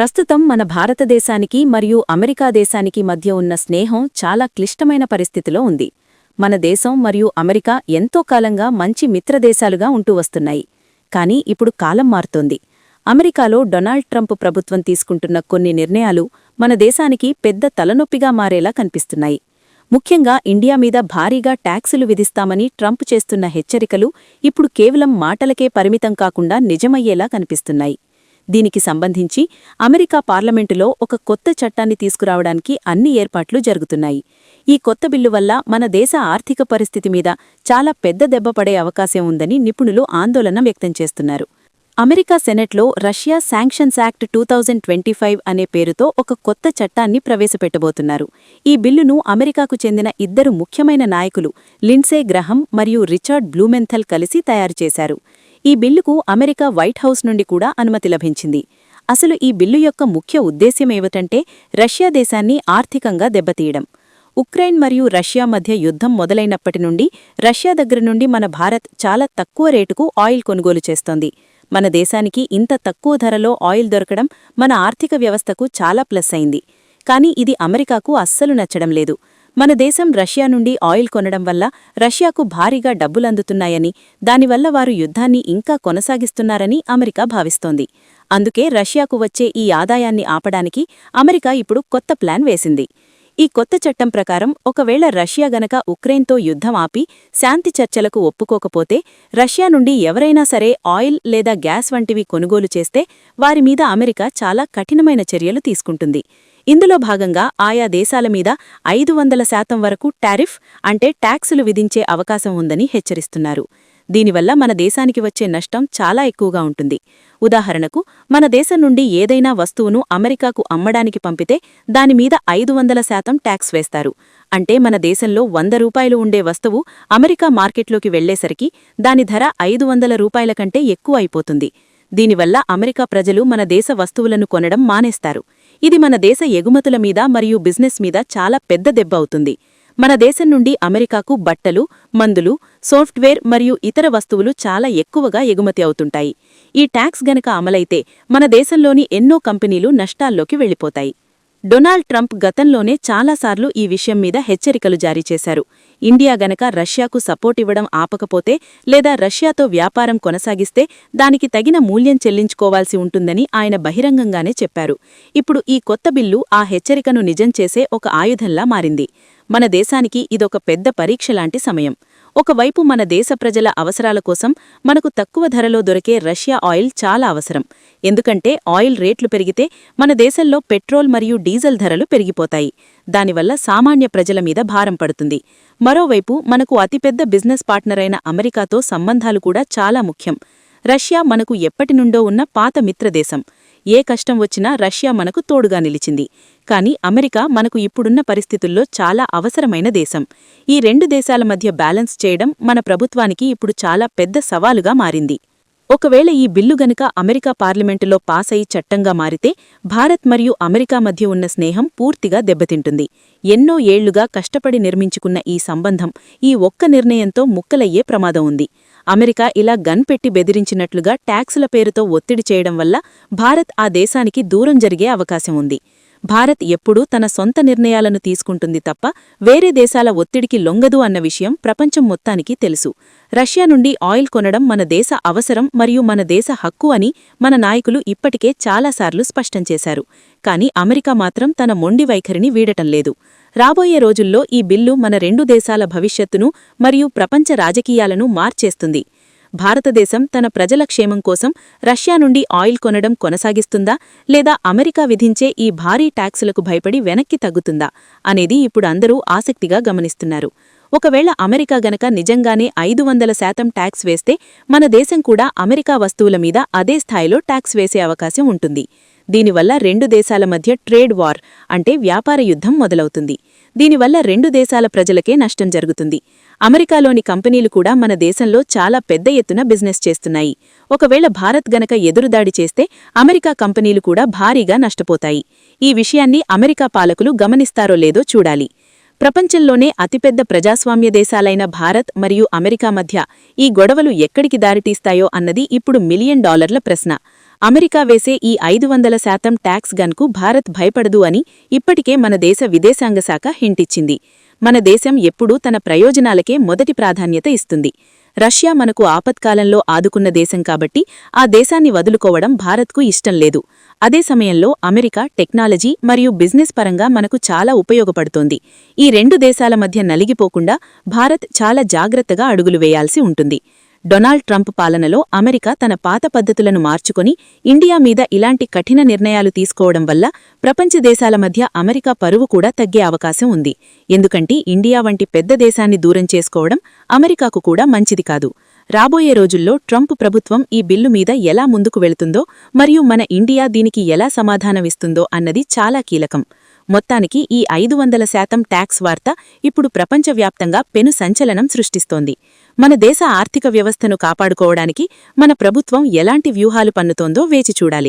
ప్రస్తుతం మన భారతదేశానికి మరియు అమెరికా దేశానికి మధ్య ఉన్న స్నేహం చాలా క్లిష్టమైన పరిస్థితిలో ఉంది. మన దేశం మరియు అమెరికా ఎంతో కాలంగా మంచి మిత్రదేశాలుగా ఉంటూ వస్తున్నాయి. కానీ ఇప్పుడు కాలం మారుతోంది. అమెరికాలో డొనాల్డ్ ట్రంప్ ప్రభుత్వం తీసుకుంటున్న కొన్ని నిర్ణయాలు మన దేశానికి పెద్ద తలనొప్పిగా మారేలా కనిపిస్తున్నాయి. ముఖ్యంగా ఇండియా మీద భారీగా ట్యాక్సులు విధిస్తామని ట్రంప్ చేస్తున్న హెచ్చరికలు ఇప్పుడు కేవలం మాటలకే పరిమితం కాకుండా నిజమయ్యేలా కనిపిస్తున్నాయి. దీనికి సంబంధించి అమెరికా పార్లమెంటులో ఒక కొత్త చట్టాన్ని తీసుకురావడానికి అన్ని ఏర్పాట్లు జరుగుతున్నాయి. ఈ కొత్త బిల్లు వల్ల మన దేశ ఆర్థిక పరిస్థితి మీద చాలా పెద్ద దెబ్బ పడే అవకాశం ఉందని నిపుణులు ఆందోళన వ్యక్తం చేస్తున్నారు. America సెనెట్లో Russia sanctions act two thousand twenty five అనే పేరుతో ఒక కొత్త చట్టాన్ని ప్రవేశపెట్టబోతున్నారు. ఈ బిల్లును అమెరికాకు చెందిన ఇద్దరు ముఖ్యమైన నాయకులు లిన్సే గ్రహం మరియు రిచర్డ్ బ్లూమెంథల్ కలిసి తయారు చేశారు. ఈ బిల్లుకు అమెరికా వైట్ హౌస్ నుండి కూడా అనుమతి లభించింది. అసలు ఈ బిల్లు యొక్క ముఖ్య ఉద్దేశ్యమేమిటంటే రష్యా దేశాన్ని ఆర్థికంగా దెబ్బతీయడం. ఉక్రెయిన్ మరియు రష్యా మధ్య యుద్ధం మొదలైనప్పటి నుండి రష్యా దగ్గర నుండి మన భారత్ చాలా తక్కువ రేటుకు ఆయిల్ కొనుగోలు చేస్తోంది. మన దేశానికి ఇంత తక్కువ ధరలో ఆయిల్ దొరకడం మన ఆర్థిక వ్యవస్థకు చాలా ప్లస్ అయింది. కానీ ఇది అమెరికాకు అస్సలు నచ్చడం లేదు. మన దేశం రష్యా నుండి ఆయిల్ కొనడం వల్ల రష్యాకు భారీగా డబ్బులందుతున్నాయని దానివల్ల వారు యుద్ధాన్ని ఇంకా కొనసాగిస్తున్నారని అమెరికా భావిస్తోంది. అందుకే రష్యాకు వచ్చే ఈ ఆదాయాన్ని ఆపడానికి అమెరికా ఇప్పుడు కొత్త ప్లాన్ వేసింది. ఈ కొత్త చట్టం ప్రకారం ఒకవేళ రష్యా గనక ఉక్రెయిన్తో యుద్ధం ఆపి శాంతి చర్చలకు ఒప్పుకోకపోతే రష్యా నుండి ఎవరైనా సరే ఆయిల్ లేదా గ్యాస్ వంటివి కొనుగోలు చేస్తే వారి మీద అమెరికా చాలా కఠినమైన చర్యలు తీసుకుంటుంది. ఇందులో భాగంగా ఆయా దేశాల మీద ఐదు వందల శాతం వరకు టారిఫ్ అంటే ట్యాక్సులు విధించే అవకాశం ఉందని హెచ్చరిస్తున్నారు. దీనివల్ల మన దేశానికి వచ్చే నష్టం చాలా ఎక్కువగా ఉంటుంది. ఉదాహరణకు మన దేశం నుండి ఏదైనా వస్తువును అమెరికాకు అమ్మడానికి పంపితే దానిమీద ఐదు వందల శాతం ట్యాక్స్ వేస్తారు. అంటే మన దేశంలో వంద రూపాయలు ఉండే వస్తువు అమెరికా మార్కెట్లోకి వెళ్ళేసరికి దాని ధర ఐదు వందల రూపాయల కంటే ఎక్కువ అయిపోతుంది. దీనివల్ల అమెరికా ప్రజలు మన దేశ వస్తువులను కొనడం మానేస్తారు. ఇది మన దేశ ఎగుమతుల మీద మరియు బిజినెస్ మీద చాలా పెద్ద దెబ్బ అవుతుంది. మన దేశం నుండి అమెరికాకు బట్టలు మందులు సాఫ్ట్వేర్ మరియు ఇతర వస్తువులు చాలా ఎక్కువగా ఎగుమతి అవుతుంటాయి. ఈ ట్యాక్స్ గనక అమలైతే మన దేశంలోని ఎన్నో కంపెనీలు నష్టాల్లోకి వెళ్ళిపోతాయి. డొనాల్డ్ ట్రంప్ గతంలోనే చాలాసార్లు ఈ విషయం మీద హెచ్చరికలు జారీ చేశారు. ఇండియా గనక రష్యాకు సపోర్ట్ ఇవ్వడం ఆపకపోతే లేదా రష్యాతో వ్యాపారం కొనసాగిస్తే దానికి తగిన మూల్యం చెల్లించుకోవాల్సి ఉంటుందని ఆయన బహిరంగంగానే చెప్పారు. ఇప్పుడు ఈ కొత్త బిల్లు ఆ హెచ్చరికను నిజం చేసే ఒక ఆయుధంలా మారింది. మన దేశానికి ఇదొక పెద్ద పరీక్షలాంటి సమయం. ఒకవైపు మన దేశ ప్రజల అవసరాల కోసం మనకు తక్కువ ధరలో దొరికే రష్యా ఆయిల్ చాలా అవసరం. ఎందుకంటే ఆయిల్ రేట్లు పెరిగితే మన దేశంలో పెట్రోల్ మరియు డీజిల్ ధరలు పెరిగిపోతాయి. దానివల్ల సామాన్య ప్రజల మీద భారం పడుతుంది. మరోవైపు మనకు అతిపెద్ద బిజినెస్ పార్ట్నర్ అయిన అమెరికాతో సంబంధాలు కూడా చాలా ముఖ్యం. రష్యా మనకు ఎప్పటినుండో ఉన్న పాత మిత్రదేశం. ఏ కష్టం వచ్చినా రష్యా మనకు తోడుగా నిలిచింది. కాని అమెరికా మనకు ఇప్పుడున్న పరిస్థితుల్లో చాలా అవసరమైన దేశం. ఈ రెండు దేశాల మధ్య బ్యాలెన్స్ చేయడం మన ప్రభుత్వానికి ఇప్పుడు చాలా పెద్ద సవాలుగా మారింది. ఒకవేళ ఈ బిల్లు గనుక అమెరికా పార్లమెంటులో పాస్ అయి చట్టంగా మారితే భారత్ మరియు అమెరికా మధ్య ఉన్న స్నేహం పూర్తిగా దెబ్బతింటుంది. ఎన్నో ఏళ్ళుగా కష్టపడి నిర్మించుకున్న ఈ సంబంధం ఈ ఒక్క నిర్ణయంతో ముక్కలయ్యే ప్రమాదం ఉంది. అమెరికా ఇలా గన్ పెట్టి బెదిరించినట్లుగా ట్యాక్సుల పేరుతో ఒత్తిడి చేయడం వల్ల భారత్ ఆ దేశానికి దూరం జరిగే అవకాశం ఉంది. భారత్ ఎప్పుడూ తన సొంత నిర్ణయాలను తీసుకుంటుంది తప్ప వేరే దేశాల ఒత్తిడికి లొంగదు అన్న విషయం ప్రపంచం మొత్తానికి తెలుసు. రష్యా నుండి ఆయిల్ కొనడం మన దేశ అవసరం మరియు మన దేశ హక్కు అని మన నాయకులు ఇప్పటికే చాలాసార్లు స్పష్టం చేశారు. కాని అమెరికా మాత్రం తన మొండి వైఖరిని వీడటం లేదు. రాబోయే రోజుల్లో ఈ బిల్లు మన రెండు దేశాల భవిష్యత్తును మరియు ప్రపంచ రాజకీయాలను మార్చేస్తుంది. భారతదేశం తన ప్రజల క్షేమం కోసం రష్యా నుండి ఆయిల్ కొనడం కొనసాగిస్తుందా లేదా అమెరికా విధించే ఈ భారీ ట్యాక్సులకు భయపడి వెనక్కి తగ్గుతుందా అనేది ఇప్పుడు అందరూ ఆసక్తిగా గమనిస్తున్నారు. ఒకవేళ అమెరికా గనక నిజంగానే ఐదు వందల శాతం ట్యాక్స్ వేస్తే మన దేశం కూడా అమెరికా వస్తువుల మీద అదే స్థాయిలో ట్యాక్స్ వేసే అవకాశం ఉంటుంది. దీనివల్ల రెండు దేశాల మధ్య ట్రేడ్ వార్ అంటే వ్యాపార యుద్ధం మొదలవుతుంది. దీనివల్ల రెండు దేశాల ప్రజలకే నష్టం జరుగుతుంది. అమెరికాలోని కంపెనీలు కూడా మన దేశంలో చాలా పెద్ద ఎత్తున బిజినెస్ చేస్తున్నాయి. ఒకవేళ భారత్ గనక ఎదురుదాడి చేస్తే అమెరికా కంపెనీలు కూడా భారీగా నష్టపోతాయి. ఈ విషయాన్ని అమెరికా పాలకులు గమనిస్తారో లేదో చూడాలి. ప్రపంచంలోనే అతిపెద్ద ప్రజాస్వామ్య దేశాలైన భారత్ మరియు అమెరికా మధ్య ఈ గొడవలు ఎక్కడికి దారితీస్తాయో అన్నది ఇప్పుడు మిలియన్ డాలర్ల ప్రశ్న. అమెరికా వేసే ఈ ఐదు వందల శాతం ట్యాక్స్ గన్కు భారత్ భయపడదు అని ఇప్పటికే మన దేశ విదేశాంగ శాఖ హింటిచ్చింది. మన దేశం ఎప్పుడూ తన ప్రయోజనాలకే మొదటి ప్రాధాన్యత ఇస్తుంది. రష్యా మనకు ఆపత్కాలంలో ఆదుకున్న దేశం కాబట్టి ఆ దేశాన్ని వదులుకోవడం భారత్కు ఇష్టం లేదు. అదే సమయంలో అమెరికా టెక్నాలజీ మరియు బిజినెస్ పరంగా మనకు చాలా ఉపయోగపడుతోంది. ఈ రెండు దేశాల మధ్య నలిగిపోకుండా భారత్ చాలా జాగ్రత్తగా అడుగులు వేయాల్సి ఉంటుంది. డొనాల్డ్ ట్రంప్ పాలనలో అమెరికా తన పాత పద్ధతులను మార్చుకొని ఇండియా మీద ఇలాంటి కఠిన నిర్ణయాలు తీసుకోవడం వల్ల ప్రపంచ దేశాల మధ్య అమెరికా పరువు కూడా తగ్గే అవకాశం ఉంది. ఎందుకంటే ఇండియా వంటి పెద్ద దేశాన్ని దూరం చేసుకోవడం అమెరికాకు కూడా మంచిది కాదు. రాబోయే రోజుల్లో ట్రంప్ ప్రభుత్వం ఈ బిల్లు మీద ఎలా ముందుకు వెళుతుందో మరియు మన ఇండియా దీనికి ఎలా సమాధానమిస్తుందో అన్నది చాలా కీలకం. మొత్తానికి ఈ ఐదు వందల శాతం ట్యాక్స్ వార్త ఇప్పుడు ప్రపంచవ్యాప్తంగా పెను సంచలనం సృష్టిస్తోంది. మన దేశ ఆర్థిక వ్యవస్థను కాపాడుకోవడానికి మన ప్రభుత్వం ఎలాంటి వ్యూహాలు పన్నుతోందో వేచి చూడాలి.